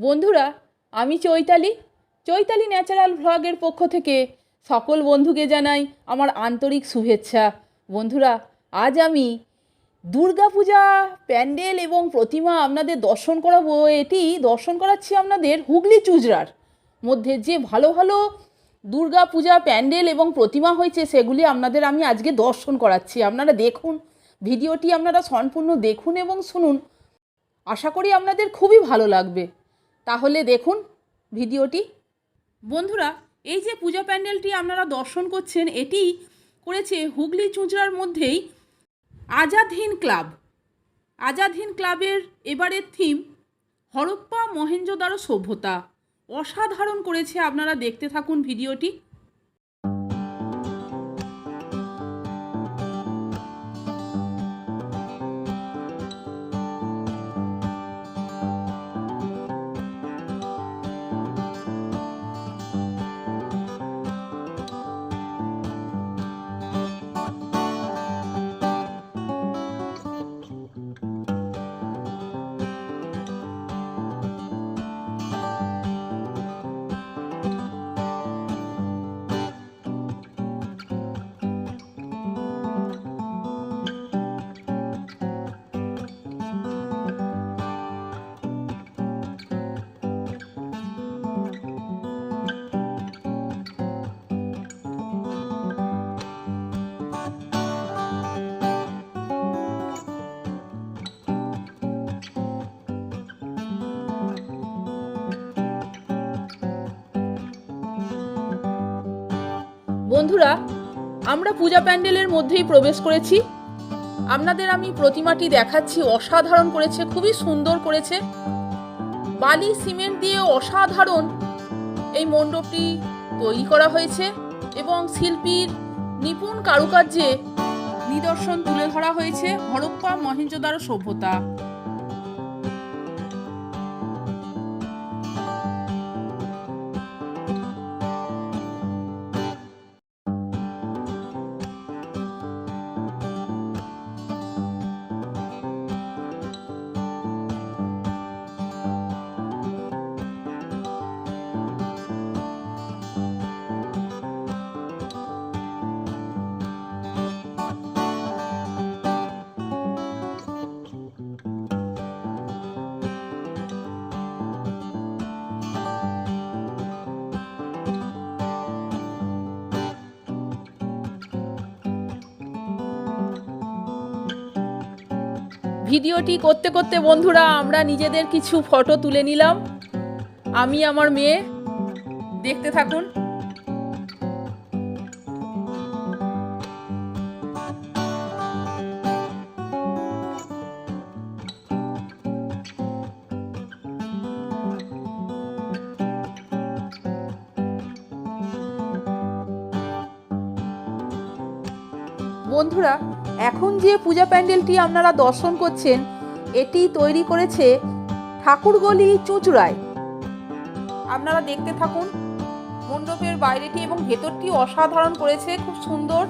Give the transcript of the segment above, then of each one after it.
বন্ধুরা, আমি চৈতালি। চৈতালি ন্যাচারাল ভ্লগের পক্ষ থেকে সকল বন্ধুকে জানাই আমার আন্তরিক শুভেচ্ছা। বন্ধুরা, আজ আমি দুর্গাপূজা প্যান্ডেল এবং প্রতিমা আপনাদের দর্শন করাবো। এটি দর্শন করাচ্ছি আপনাদের হুগলি চুজরার মধ্যে। যে ভালো ভালো দুর্গা পূজা প্যান্ডেল এবং প্রতিমা হয়েছে, সেগুলি আপনাদের আমি আজকে দর্শন করাচ্ছি। আপনারা দেখুন, ভিডিওটি আপনারা সম্পূর্ণ দেখুন এবং শুনুন। আশা করি আপনাদের খুবই ভালো লাগবে। তাহলে দেখুন ভিডিওটি। বন্ধুরা, এই যে পূজা প্যান্ডেলটি আপনারা দর্শন করছেন, এটি করেছে হুগলি চুঁচড়ার মধ্যেই আজাদ ক্লাব। আজাদ ক্লাবের এবারের থিম, হরপ্পা মহেঞ্জোদারো সভ্যতা। অসাধারণ করেছে আপনারা দেখতে থাকুন ভিডিওটি। বন্ধুরা, আমরা পূজা প্যান্ডেলের মধ্যেই প্রবেশ করেছি। আপনাদের আমি প্রতিমাটি দেখাচ্ছি, অসাধারণ করেছে, খুবই সুন্দর করেছে। বালি, সিমেন্ট দিয়ে অসাধারণ এই মণ্ডপটি তৈরি করা হয়েছে এবং শিল্পীর নিপুণ কারুকার্যে নিদর্শন তুলে ধরা হয়েছে হরপ্পা মহেঞ্জোদারো সভ্যতা। ভিডিওটি করতে করতে বন্ধুরা, আমরা নিজেদের কিছু ফটো তুলে নিলাম। আমি, আমার মেয়ে, দেখতে থাকুন। বন্ধুরা এখন যে পূজা প্যান্ডেলটি আপনারা দর্শন করছেন, এটি তৈরি করেছে ঠাকুরগলি চুঁচুড়ায়। আপনারা দেখতে থাকুন, মণ্ডপের বাইরেটি এবং ভেতরটি অসাধারণ করেছে, খুব সুন্দর।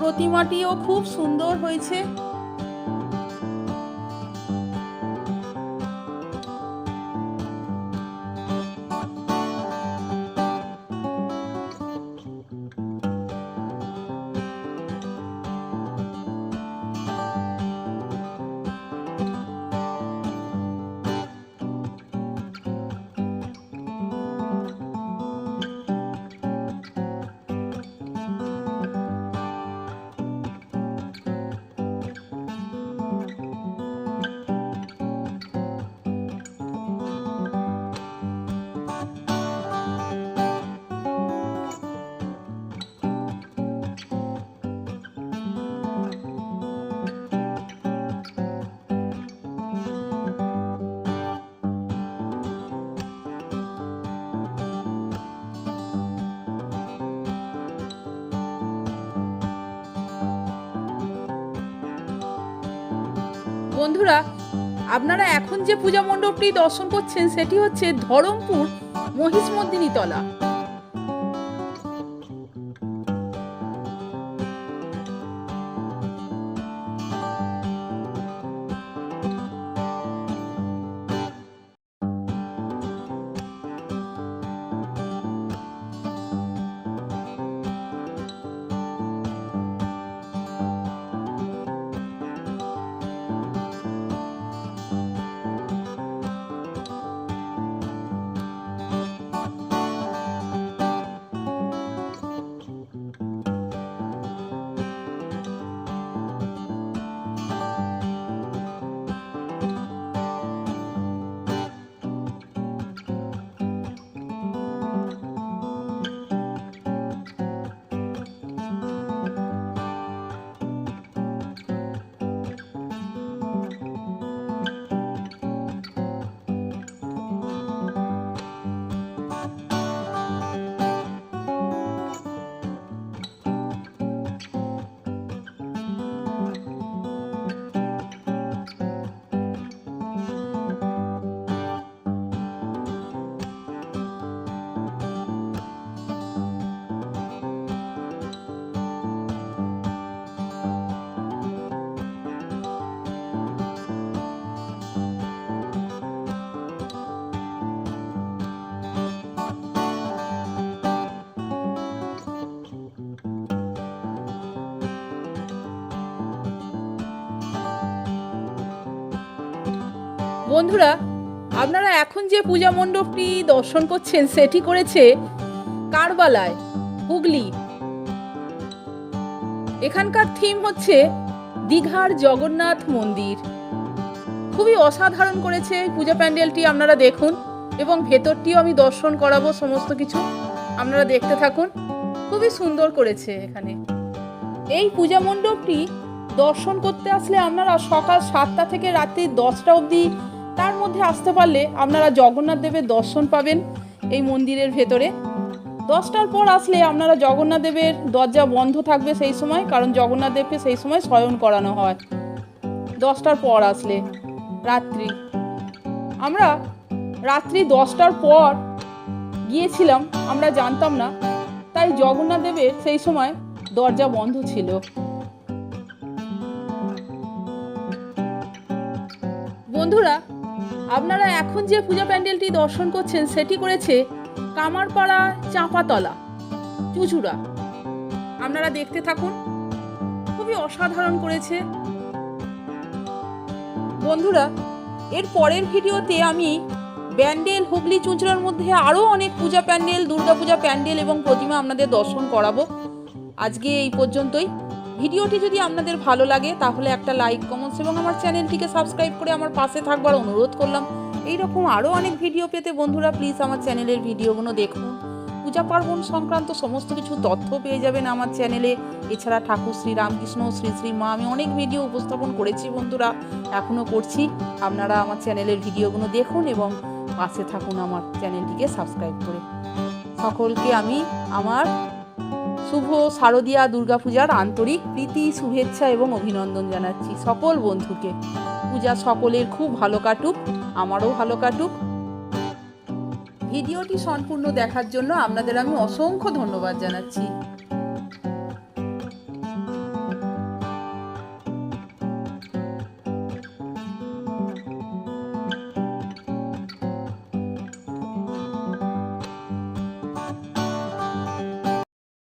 প্রতিমাটিও খুব সুন্দর হয়েছে। বন্ধুরা আপনারা এখন যে পূজা মণ্ডপটি দর্শন করছেন সেটি হচ্ছে ধরমপুর মহিষ তলা বন্ধুরা, আপনারা এখন যে পূজা মণ্ডপটি দর্শন করছেন, সেটি করেছে কারবালায়, হুগলি। এখানকার থিম হচ্ছে দীঘার জগন্নাথ মন্দির। খুবই অসাধারণ করেছে পূজা প্যান্ডেলটি, আপনারা দেখুন, এবং ভেতরটিও আমি দর্শন করাবো সমস্ত কিছু, আপনারা দেখতে থাকুন। খুবই সুন্দর করেছে এখানে। এই পূজা মণ্ডপটি দর্শন করতে আসলে আপনারা সকাল সাতটা থেকে রাত্রি দশটা অবধি তার মধ্যে আসতে পারলে আপনারা জগন্নাথ দেবের দর্শন পাবেন এই মন্দিরের ভেতরে। দশটার পর আসলে আপনারা জগন্নাথ দেবের দরজা বন্ধ থাকবে সেই সময়, কারণ জগন্নাথ দেবকে সেই সময় শয়ন করানো হয়। দশটার পর আসলে, রাত্রি। আমরা রাত্রি দশটার পর গিয়েছিলাম, আমরা জানতাম না, তাই জগন্নাথ দেবের সেই সময় দরজা বন্ধ ছিল। বন্ধুরা আপনারা এখন যে পূজা প্যান্ডেলটি দর্শন করছেন, সেটি করেছে কামারপাড়া চাঁপাতলা, চুচুড়া। আপনারা দেখতে থাকুন, খুবই অসাধারণ করেছে। বন্ধুরা, এর পরের ভিডিওতে আমি ব্যান্ডেল, হুগলি, চুঁচড়ার মধ্যে আরও অনেক পূজা প্যান্ডেল দুর্গাপূজা প্যান্ডেল এবং প্রতিমা আপনাদের দর্শন করাবো। আজকে এই পর্যন্তই। ভিডিওটি যদি আপনাদের ভালো লাগে, তাহলে একটা লাইক কমেন্টস এবং আমার চ্যানেলটিকে সাবস্ক্রাইব করে আমার পাশে থাকবার অনুরোধ করলাম। এইরকম আরও অনেক ভিডিও পেতে বন্ধুরা প্লিজ আমার চ্যানেলের ভিডিওগুলো দেখুন। পূজা পার্বণ সংক্রান্ত সমস্ত কিছু তথ্য পেয়ে যাবেন আমার চ্যানেলে। এছাড়া ঠাকুর শ্রী রামকৃষ্ণ, শ্রী শ্রী মা, আমি অনেক ভিডিও উপস্থাপন করেছি বন্ধুরা এখনও করছি। আপনারা আমার চ্যানেলের ভিডিওগুলো দেখুন এবং পাশে থাকুন আমার চ্যানেলটিকে সাবস্ক্রাইব করে। সকলকে আমি আমার শুভ শারদীয়া দুর্গাপূজার আন্তরিক প্রীতি, শুভেচ্ছা এবং অভিনন্দন জানাচ্ছি সকল বন্ধুকে। পূজা সকলের খুব ভালো কাটুক, আমারও ভালো কাটুক। ভিডিওটি সম্পূর্ণ দেখার জন্য আপনাদের আমি অসংখ্য ধন্যবাদ জানাচ্ছি।